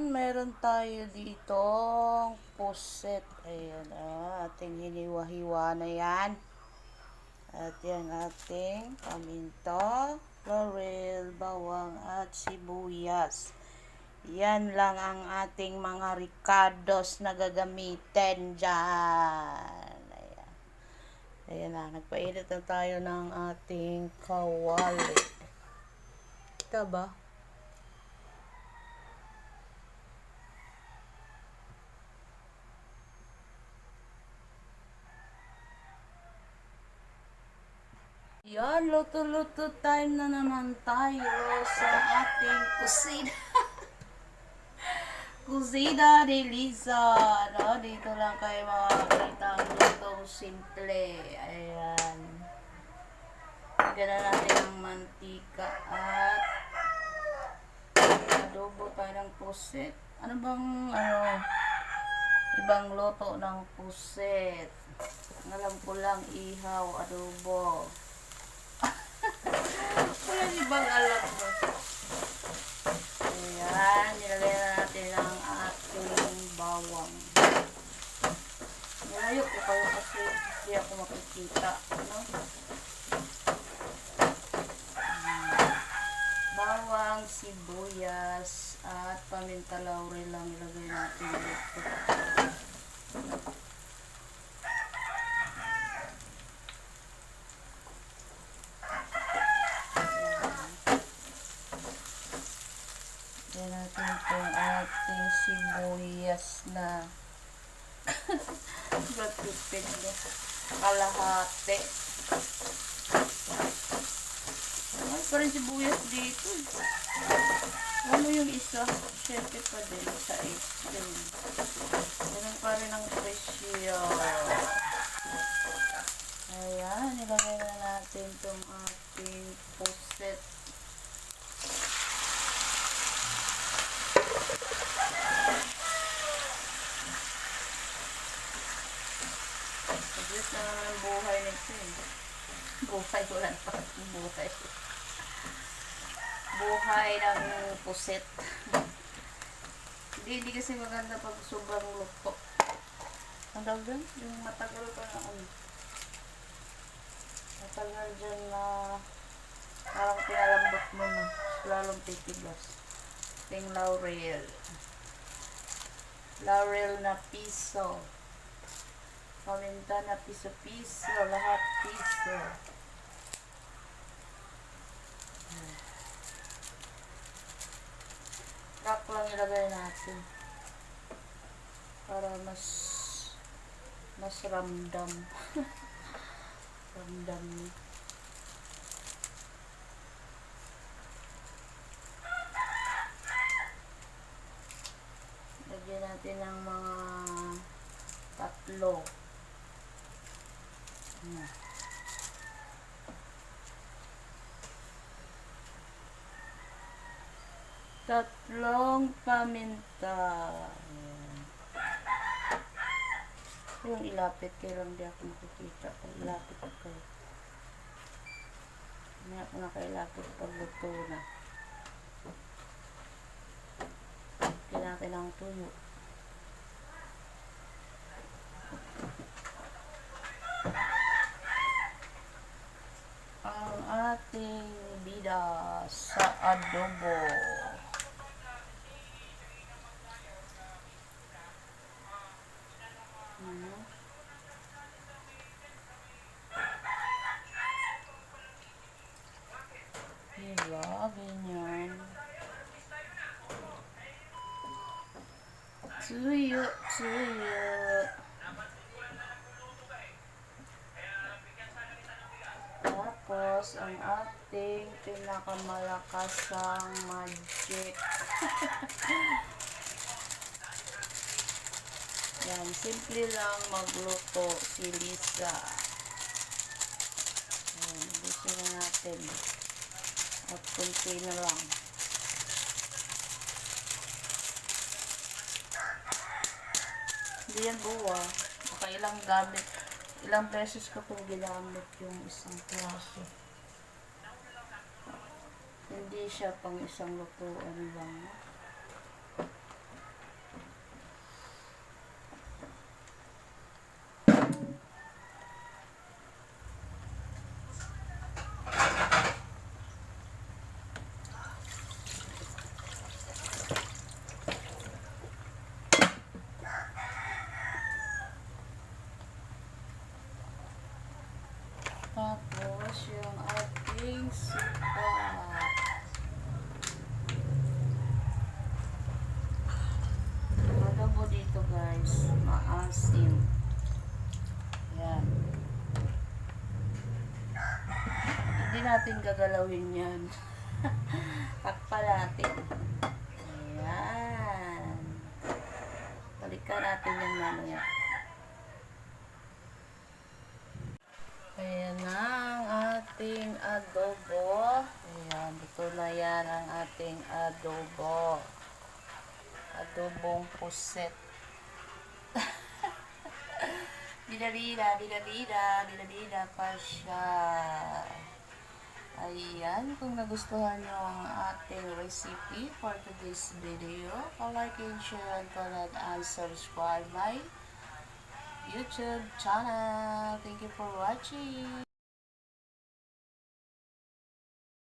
Ayan, meron tayo dito puset. Ayan, ah, ating hiniwa-hiwa na yan. At yan ating paminto, laurel, bawang at sibuyas. Yan lang ang ating mga ricados na gagamitin dyan. Ayan. Ayan na, nagpainit na tayo ng ating kawali. Kita ba? Yan, luto-luto time na naman tayo sa ating kusina. kusina ni Lisa. No? Dito lang kayo makakita ang lutong simple. Ayan. Lagyan na natin ng mantika at adobo tayo ng puset. Ano bang, ano, ibang luto ng puset. Ang Alam ko lang, ihaw, adobo. Wala ibang alam ko. Ayan, nilagay na natin ang ating bawang. Nilayo ko kayo kasi hindi ako makikita. Hmm. Bawang, sibuyas, at paminta laurel lang ilagay natin dito. Yan natin itong ating sibuyas na batupin na kalahati. Ay, pa rin sibuyas dito. Ano yung isa? Siyempre pa din sa itim. Ganun pa rin ang presyo. Ayan, nilagay na natin itong ating puset. Saglit na naman ang buhay nito eh. Buhay, wala pa buhay. Buhay ng puset. hindi, hindi kasi maganda pag sobrang luto. Ang tawag dun? Yung matagal pa na ano. Matagal dyan na parang pinalambot mo na. Lalong titigas. Ting laurel. Laurel na piso. Paminta na piso-piso. Lahat piso. Rock lang ilagay natin. Para mas mas ramdam. ramdam niya. Lagyan natin ng mga tatlo. Ayan. Tatlong paminta. Yung ilapit kayo lang di ako makikita. Ilapit ko kayo. Hindi ako nakailapit pag luto na. Ang tuyo. Ang ating bida sa adobo. Tuyo, tuyo. Tapos, ang ating pinakamalakasang magic. Yan, simple lang magluto si Lisa. Yan, gusto na natin. At kunti na lang. Hindi yan buwa. Baka ilang gamit. Ilang beses ko kung ginamit yung isang piraso. Hindi siya pang isang lutuan lang. Hindi natin gagalawin yan. Takpa natin. Ayan. Balikan natin yung mamaya. Ayan ang ating adobo. Ayan, ito na yan ang ating adobo. Adobong puset. Bida-bida, bida-bida, bida-bida pa siya. Ayan, kung nagustuhan nyo ang ating recipe for today's video, like and share comment and subscribe my YouTube channel. Thank you for watching.